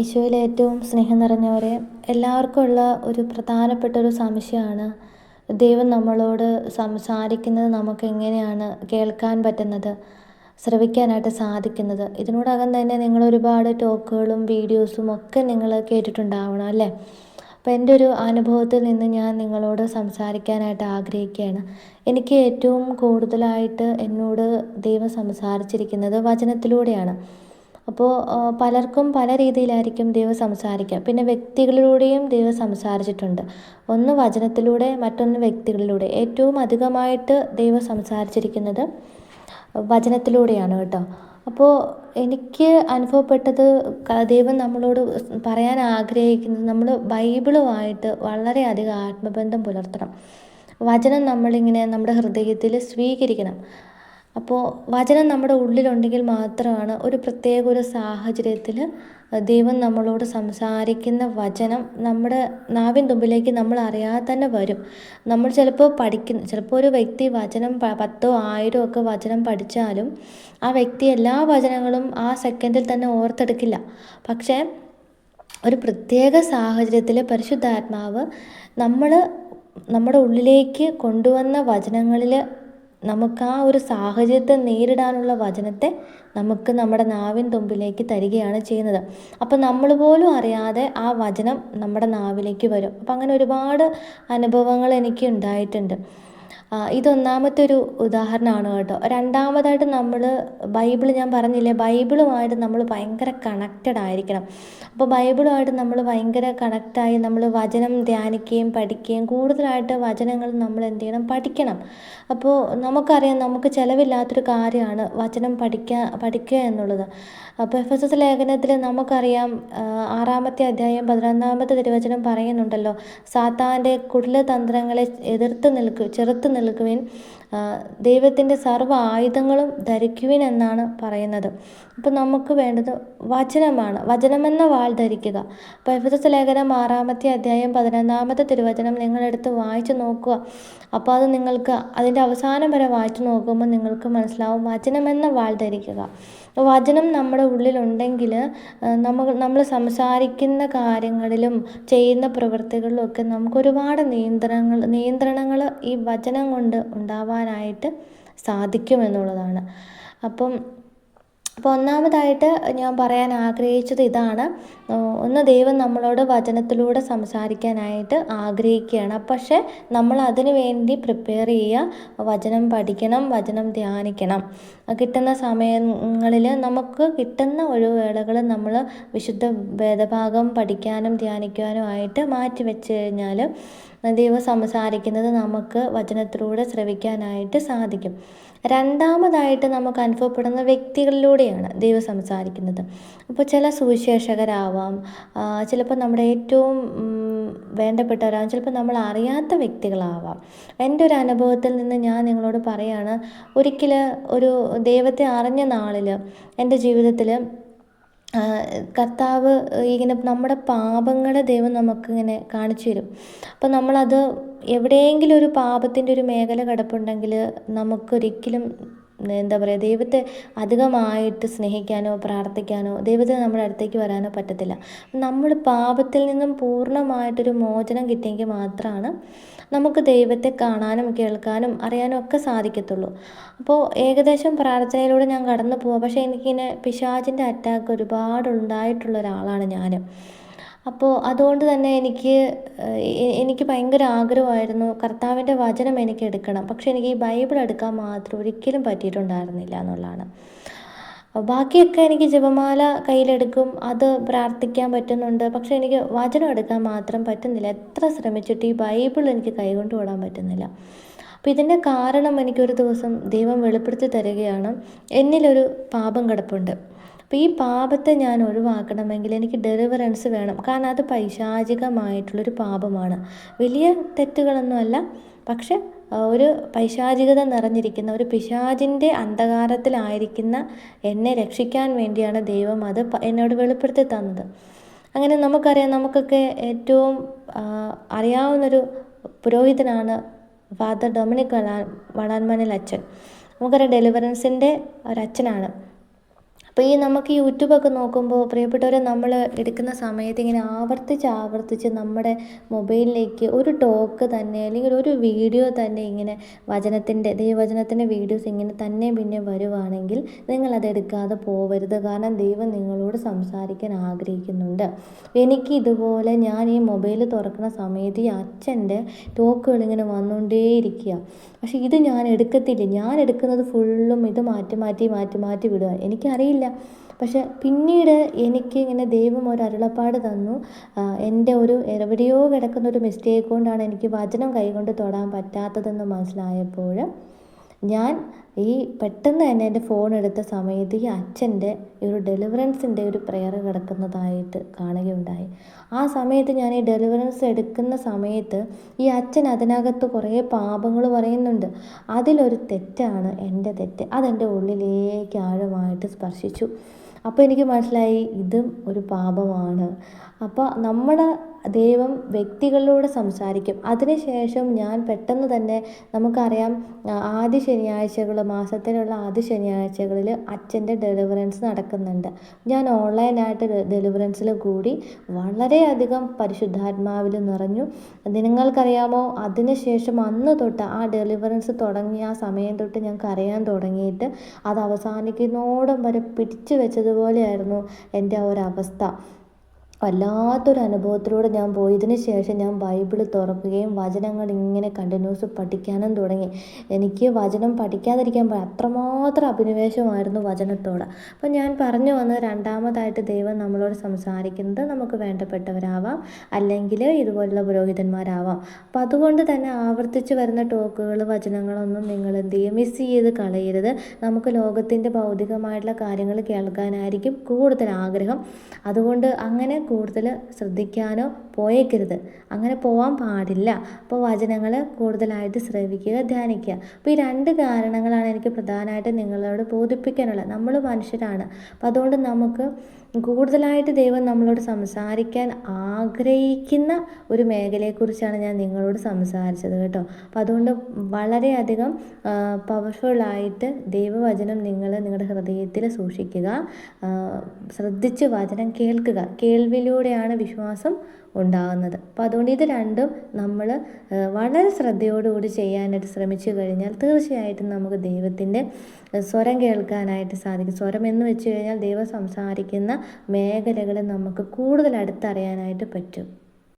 ഈശോയിൽ ഏറ്റവും സ്നേഹം നിറഞ്ഞവരെ എല്ലാവർക്കും ഉള്ള ഒരു പ്രധാനപ്പെട്ട ഒരു സംശയമാണ്. ദൈവം നമ്മളോട് സംസാരിക്കുന്നത് നമുക്ക് എങ്ങനെയാണ് കേൾക്കാൻ പറ്റുന്നത്? ശ്രവിക്കാനായിട്ട് സാധിക്കുന്നത്? ഇതിനോടകം തന്നെ നിങ്ങൾ ഒരുപാട് ടോക്കുകളും വീഡിയോസും ഒക്കെ നിങ്ങൾ കേട്ടിട്ടുണ്ടാവണം അല്ലേ? അപ്പോൾ എന്റെ ഒരു അനുഭവത്തിൽ നിന്ന് ഞാൻ നിങ്ങളോട് സംസാരിക്കാനായിട്ട് ആഗ്രഹിക്കുകയാണ്. എനിക്ക് ഏറ്റവും കൂടുതലായിട്ട് എന്നോട് ദൈവം സംസാരിച്ചിരിക്കുന്നത് വചനത്തിലൂടെയാണ്. അപ്പോൾ പലർക്കും പല രീതിയിലായിരിക്കും ദൈവം സംസാരിക്കുക. പിന്നെ വ്യക്തികളിലൂടെയും ദൈവം സംസാരിച്ചിട്ടുണ്ട്. ഒന്ന് വചനത്തിലൂടെ മറ്റൊന്ന് വ്യക്തികളിലൂടെ. ഏറ്റവും അധികമായിട്ട് ദൈവം സംസാരിച്ചിരിക്കുന്നത് വചനത്തിലൂടെയാണ് കേട്ടോ. അപ്പോൾ എനിക്ക് അനുഭവപ്പെട്ടത് ദൈവം നമ്മളോട് പറയാൻ ആഗ്രഹിക്കുന്നത് നമ്മൾ ബൈബിളുമായിട്ട് വളരെയധികം ആത്മബന്ധം പുലർത്തണം. വചനം നമ്മളിങ്ങനെ നമ്മുടെ ഹൃദയത്തിൽ സ്വീകരിക്കണം. അപ്പോൾ വചനം നമ്മുടെ ഉള്ളിലുണ്ടെങ്കിൽ മാത്രമാണ് ഒരു പ്രത്യേക ഒരു സാഹചര്യത്തിൽ ദൈവം നമ്മളോട് സംസാരിക്കുന്ന വചനം നമ്മുടെ നാവിൻ തുമ്പിലേക്ക് നമ്മൾ അറിയാതെ തന്നെ വരും. നമ്മൾ ചിലപ്പോൾ പഠിക്കുന്ന ചിലപ്പോൾ ഒരു വ്യക്തി വചനം പത്തോ ആയിരോ ഒക്കെ വചനം പഠിച്ചാലും ആ വ്യക്തി എല്ലാ വചനങ്ങളും ആ സെക്കൻഡിൽ തന്നെ ഓർത്തെടുക്കില്ല. പക്ഷേ ഒരു പ്രത്യേക സാഹചര്യത്തിൽ പരിശുദ്ധാത്മാവ് നമ്മൾ നമ്മുടെ ഉള്ളിലേക്ക് കൊണ്ടുവന്ന വചനങ്ങളിൽ നമുക്ക് ആ ഒരു സാഹചര്യത്തെ നേരിടാനുള്ള വചനത്തെ നമുക്ക് നമ്മുടെ നാവിൻ തുമ്പിലേക്ക് തരികയാണ് ചെയ്യുന്നത്. അപ്പം നമ്മൾ പോലും അറിയാതെ ആ വചനം നമ്മുടെ നാവിലേക്ക് വരും. അപ്പം അങ്ങനെ ഒരുപാട് അനുഭവങ്ങൾ എനിക്ക് ഉണ്ടായിട്ടുണ്ട്. ഇതൊന്നാമത്തെ ഒരു ഉദാഹരണമാണ് കേട്ടോ. രണ്ടാമതായിട്ട് നമ്മൾ ബൈബിൾ ഞാൻ പറഞ്ഞില്ലേ ബൈബിളുമായിട്ട് നമ്മൾ ഭയങ്കര കണക്റ്റഡ് ആയിരിക്കണം. അപ്പോൾ ബൈബിളുമായിട്ട് നമ്മൾ ഭയങ്കര കണക്റ്റായി നമ്മൾ വചനം ധ്യാനിക്കുകയും പഠിക്കുകയും കൂടുതലായിട്ട് വചനങ്ങൾ നമ്മൾ എന്ത് ചെയ്യണം? പഠിക്കണം. അപ്പോൾ നമുക്കറിയാം നമുക്ക് ചിലവില്ലാത്തൊരു കാര്യമാണ് വചനം പഠിക്കുക പഠിക്കുക എന്നുള്ളത്. അപ്പോൾ എഫ് എസ് എസ് ലേഖനത്തിൽ നമുക്കറിയാം ആറാമത്തെ അധ്യായം പതിനൊന്നാമത്തെ തിരുവചനം പറയുന്നുണ്ടല്ലോ സാത്താന്റെ കുടിലതന്ത്രങ്ങളെ എതിർത്ത് നിൽക്കുക ചെറുത്ത് നിൽക്കുവിൻ ദൈവത്തിന്റെ സർവ ആയുധങ്ങളും ധരിക്കുവിൻ എന്നാണ് പറയുന്നത്. അപ്പോൾ നമുക്ക് വേണ്ടത് വചനമാണ്. വചനമെന്ന വാൾ ധരിക്കുക. അപ്പോൾ എഫ് ലേഖനം ആറാമത്തെ അധ്യായം പതിനൊന്നാമത്തെ തിരുവചനം നിങ്ങളെടുത്ത് വായിച്ചു നോക്കുക. അപ്പോൾ അത് നിങ്ങൾക്ക് അതിന്റെ അവസാനം വരെ വായിച്ചു നോക്കുമ്പോൾ നിങ്ങൾക്ക് മനസ്സിലാവും വചനമെന്ന വാൾ ധരിക്കുക. വചനം നമ്മുടെ ഉള്ളിലുണ്ടെങ്കിൽ നമ്മൾ നമ്മൾ സംസാരിക്കുന്ന കാര്യങ്ങളിലും ചെയ്യുന്ന പ്രവൃത്തികളിലും ഒക്കെ നമുക്ക് ഒരുപാട് നിയന്ത്രണങ്ങൾ നിയന്ത്രണങ്ങൾ ഈ വചനം കൊണ്ട് ഉണ്ടാവാനായിട്ട് സാധിക്കുമെന്നുള്ളതാണ്. അപ്പം അപ്പോൾ ഒന്നാമതായിട്ട് ഞാൻ പറയാൻ ആഗ്രഹിച്ചത് ഇതാണ്. ഒന്ന് ദൈവം നമ്മളോട് വചനത്തിലൂടെ സംസാരിക്കാനായിട്ട് ആഗ്രഹിക്കുകയാണ്. പക്ഷേ നമ്മൾ അതിനു വേണ്ടി പ്രിപ്പയർ ചെയ്യുക വചനം പഠിക്കണം വചനം ധ്യാനിക്കണം. കിട്ടുന്ന സമയങ്ങളിൽ നമുക്ക് കിട്ടുന്ന ഒഴിവുവേളകൾ നമ്മൾ വിശുദ്ധ വേദഭാഗം പഠിക്കാനും ധ്യാനിക്കാനും ആയിട്ട് മാറ്റി വെച്ച് കഴിഞ്ഞാൽ ദൈവം സംസാരിക്കുന്നത് നമുക്ക് വചനത്തിലൂടെ ശ്രവിക്കാനായിട്ട് സാധിക്കും. രണ്ടാമതായിട്ട് നമുക്ക് അനുഭവപ്പെടുന്ന വ്യക്തികളിലൂടെയാണ് ദൈവം സംസാരിക്കുന്നത്. അപ്പോൾ ചില സുവിശേഷകരാവാം ചിലപ്പോൾ നമ്മുടെ ഏറ്റവും വേണ്ടപ്പെട്ടവരാവാം ചിലപ്പോൾ നമ്മൾ അറിയാത്ത വ്യക്തികളാവാം. എന്റെ ഒരു അനുഭവത്തിൽ നിന്ന് ഞാൻ നിങ്ങളോട് പറയാണ് ഒരിക്കൽ ഒരു ദൈവത്തെ അറിഞ്ഞ നാളിൽ എന്റെ ജീവിതത്തിൽ കർത്താവ് ഇങ്ങനെ നമ്മുടെ പാപങ്ങളെ ദൈവം നമുക്കിങ്ങനെ കാണിച്ചു തരും. അപ്പം നമ്മളത് എവിടെയെങ്കിലും ഒരു പാപത്തിന്റെ ഒരു മേഖല കിടപ്പുണ്ടെങ്കിൽ നമുക്കൊരിക്കലും എന്താ പറയുക ദൈവത്തെ അധികമായിട്ട് സ്നേഹിക്കാനോ പ്രാർത്ഥിക്കാനോ ദൈവത്തെ നമ്മുടെ അടുത്തേക്ക് വരാനോ പറ്റത്തില്ല. നമ്മൾ പാപത്തിൽ നിന്നും പൂർണമായിട്ടൊരു മോചനം കിട്ടിയെങ്കിൽ മാത്രമാണ് നമുക്ക് ദൈവത്തെ കാണാനും കേൾക്കാനും അറിയാനും ഒക്കെ സാധിക്കത്തുള്ളൂ. അപ്പോൾ ഏകദേശം പ്രാർത്ഥനയിലൂടെ ഞാൻ കടന്നു പോവാം. പക്ഷേ എനിക്കിങ്ങനെ പിശാചിന്റെ അറ്റാക്ക് ഒരുപാട് ഉണ്ടായിട്ടുള്ള ഒരാളാണ് ഞാൻ അപ്പോൾ അതുകൊണ്ട് തന്നെ എനിക്ക് എനിക്ക് ഭയങ്കര ആഗ്രഹമായിരുന്നു കർത്താവിന്റെ വചനം എനിക്ക് എടുക്കണം. പക്ഷെ എനിക്ക് ഈ ബൈബിൾ എടുക്കാൻ മാത്രം ഒരിക്കലും പറ്റിയിട്ടുണ്ടായിരുന്നില്ല എന്നുള്ളതാണ്. ബാക്കിയൊക്കെ എനിക്ക് ജപമാല കയ്യിലെടുക്കും അത് പ്രാർത്ഥിക്കാൻ പറ്റുന്നുണ്ട്. പക്ഷെ എനിക്ക് വചനം എടുക്കാൻ മാത്രം പറ്റുന്നില്ല. എത്ര ശ്രമിച്ചിട്ട് ഈ ബൈബിൾ എനിക്ക് കൈകൊണ്ട് ഓടാൻ പറ്റുന്നില്ല. അപ്പോൾ ഇതിന്റെ കാരണം എനിക്കൊരു ദിവസം ദൈവം വെളിപ്പെടുത്തി തരികയാണ്. എന്നിലൊരു പാപം കിടപ്പുണ്ട്. അപ്പോൾ ഈ പാപത്തെ ഞാൻ ഒഴിവാക്കണമെങ്കിൽ എനിക്ക് ഡെലിവറൻസ് വേണം. കാരണം അത് പൈശാചികമായിട്ടുള്ളൊരു പാപമാണ്. വലിയ തെറ്റുകളൊന്നുമല്ല. പക്ഷെ ഒരു പൈശാചികത നിറഞ്ഞിരിക്കുന്ന ഒരു പിശാചിന്റെ അന്ധകാരത്തിലായിരിക്കുന്ന എന്നെ രക്ഷിക്കാൻ വേണ്ടിയാണ് ദൈവം അത് എന്നോട് വെളിപ്പെടുത്തി തന്നത്. അങ്ങനെ നമുക്കറിയാം നമുക്കൊക്കെ ഏറ്റവും അറിയാവുന്നൊരു പുരോഹിതനാണ് ഫാദർ ഡൊമിനിക് വളാൻ വളാൻമണിൽ അച്ഛൻ. നമുക്കറിയാം ഡെലിവറൻസിന്റെ ഒരച്ഛനാണ്. അപ്പോൾ ഈ നമുക്ക് യൂട്യൂബൊക്കെ നോക്കുമ്പോൾ പ്രിയപ്പെട്ടവരെ നമ്മൾ എടുക്കുന്ന സമയത്ത് ഇങ്ങനെ ആവർത്തിച്ച് ആവർത്തിച്ച് നമ്മുടെ മൊബൈലിലേക്ക് ഒരു ടോക്ക് തന്നെ അല്ലെങ്കിൽ ഒരു വീഡിയോ തന്നെ ഇങ്ങനെ വചനത്തിന്റെ ദൈവവചനത്തിന്റെ വീഡിയോസ് ഇങ്ങനെ തന്നെ പിന്നെ വരുവാണെങ്കിൽ നിങ്ങളത് എടുക്കാതെ പോവരുത്. കാരണം ദൈവം നിങ്ങളോട് സംസാരിക്കാൻ ആഗ്രഹിക്കുന്നുണ്ട്. എനിക്ക് ഇതുപോലെ ഞാൻ ഈ മൊബൈൽ തുറക്കുന്ന സമയത്ത് ഈ അച്ഛന്റെ ടോക്കുകൾ ഇങ്ങനെ വന്നുകൊണ്ടേയിരിക്കുക. പക്ഷേ ഇത് ഞാൻ എടുക്കത്തില്ല. ഞാൻ എടുക്കുന്നത് ഫുള്ളും ഇത് മാറ്റി മാറ്റി മാറ്റി മാറ്റി വിടുക എനിക്കറിയില്ല പക്ഷെ പിന്നീട് എനിക്ക് ഇങ്ങനെ ദൈവം ഒരു അരുളപ്പാട് തന്നു. എന്റെ ഒരു എവിടെയോ കിടക്കുന്ന ഒരു മിസ്റ്റേക്ക് കൊണ്ടാണ് എനിക്ക് വചനം കൈകൊണ്ട് തൊടാൻ പറ്റാത്തതെന്ന് മനസ്സിലായപ്പോൾ ഞാൻ ഈ പെട്ടെന്ന് തന്നെ എന്റെ ഫോൺ എടുത്ത സമയത്ത് ഈ അച്ഛന്റെ ഒരു ഡെലിവറൻസിന്റെ ഒരു പ്രെയർ കിടക്കുന്നതായിട്ട് കാണുകയുണ്ടായി. ആ സമയത്ത് ഞാൻ ഈ ഡെലിവറൻസ് എടുക്കുന്ന സമയത്ത് ഈ അച്ഛൻ അതിനകത്ത് കുറേ പാപങ്ങൾ പറയുന്നുണ്ട്. അതിലൊരു തെറ്റാണ് എന്റെ തെറ്റ്. അതെന്റെ ഉള്ളിലേക്ക് ആഴമായിട്ട് സ്പർശിച്ചു. അപ്പോൾ എനിക്ക് മനസ്സിലായി ഇതും ഒരു പാപമാണ്. അപ്പോൾ നമ്മുടെ ദൈവം വ്യക്തികളിലൂടെ സംസാരിക്കും. അതിനുശേഷം ഞാൻ പെട്ടെന്ന് തന്നെ നമുക്കറിയാം ആദ്യ ശനിയാഴ്ചകൾ മാസത്തിലുള്ള ആദ്യ ശനിയാഴ്ചകളിൽ അച്ഛന്റെ ഡെലിവറൻസ് നടക്കുന്നുണ്ട്. ഞാൻ ഓൺലൈനായിട്ട് ഡെലിവറൻസിൽ കൂടി വളരെയധികം പരിശുദ്ധാത്മാവിൽ നിറഞ്ഞു. നിങ്ങൾക്കറിയാമോ അതിനുശേഷം അന്ന് തൊട്ട് ആ ഡെലിവറൻസ് തുടങ്ങിയ ആ സമയം തൊട്ട് ഞാൻ കരയാൻ തുടങ്ങിയിട്ട് അത് അവസാനിക്കുന്നോടം വരെ പിടിച്ചു വെച്ചതുപോലെയായിരുന്നു എന്റെ ആ ഒരവസ്ഥ വല്ലാത്തൊരു അനുഭവത്തിലൂടെ ഞാൻ പോയതിന് ശേഷം ഞാൻ ബൈബിൾ തുറക്കുകയും വചനങ്ങൾ ഇങ്ങനെ കണ്ടിന്യൂസ് പഠിക്കാനും തുടങ്ങി. എനിക്ക് വചനം പഠിക്കാതിരിക്കാൻ അത്രമാത്രം അഭിനിവേശമായിരുന്നു വചനത്തോട്. അപ്പം ഞാൻ പറഞ്ഞു വന്നത് രണ്ടാമതായിട്ട് ദൈവം നമ്മളോട് സംസാരിക്കുന്നത് നമുക്ക് വേണ്ടപ്പെട്ടവരാവാം അല്ലെങ്കിൽ ഇതുപോലുള്ള പുരോഹിതന്മാരാവാം. അപ്പം അതുകൊണ്ട് തന്നെ ആവർത്തിച്ച് വരുന്ന ടോക്കുകൾ വചനങ്ങളൊന്നും നിങ്ങൾ എന്ത് ചെയ്യും? മിസ് ചെയ്ത് കളയരുത്. നമുക്ക് ലോകത്തിന്റെ ഭൗതികമായിട്ടുള്ള കാര്യങ്ങൾ കേൾക്കാനായിരിക്കും കൂടുതൽ ആഗ്രഹം. അതുകൊണ്ട് അങ്ങനെ കൂടുതൽ ശ്രദ്ധിക്കാനോ പോയേക്കരുത്. അങ്ങനെ പോകാൻ പാടില്ല. അപ്പോൾ വചനങ്ങൾ കൂടുതലായിട്ട് ശ്രവിക്കുക ധ്യാനിക്കുക. അപ്പോൾ ഈ രണ്ട് കാരണങ്ങളാണ് എനിക്ക് പ്രധാനമായിട്ട് നിങ്ങളോട് ബോധിപ്പിക്കാനുള്ളത്. നമ്മൾ മനുഷ്യരാണ്. അപ്പോൾ അതുകൊണ്ട് നമുക്ക് കൂടുതലായിട്ട് ദൈവം നമ്മളോട് സംസാരിക്കാൻ ആഗ്രഹിക്കുന്ന ഒരു മേഖലയെക്കുറിച്ചാണ് ഞാൻ നിങ്ങളോട് സംസാരിച്ചത് കേട്ടോ. അപ്പോൾ അതുകൊണ്ട് വളരെയധികം പവർഫുള്ളായിട്ട് ദൈവവചനം നിങ്ങൾ നിങ്ങളുടെ ഹൃദയത്തിൽ സൂക്ഷിക്കുക. ശ്രദ്ധിച്ച് വചനം കേൾക്കുക. കേൾവിയിലൂടെയാണ് വിശ്വാസം ഉണ്ടാകുന്നത്. അപ്പോൾ അതുകൊണ്ട് ഇത് രണ്ടും നമ്മൾ വളരെ ശ്രദ്ധയോടുകൂടി ചെയ്യാനായിട്ട് ശ്രമിച്ചു കഴിഞ്ഞാൽ തീർച്ചയായിട്ടും നമുക്ക് ദൈവത്തിന്റെ സ്വരം കേൾക്കാനായിട്ട് സാധിക്കും. സ്വരം എന്ന് വെച്ച് കഴിഞ്ഞാൽ ദൈവം സംസാരിക്കുന്ന മേഖലകൾ നമുക്ക് കൂടുതൽ അടുത്തറിയാനായിട്ട് പറ്റും.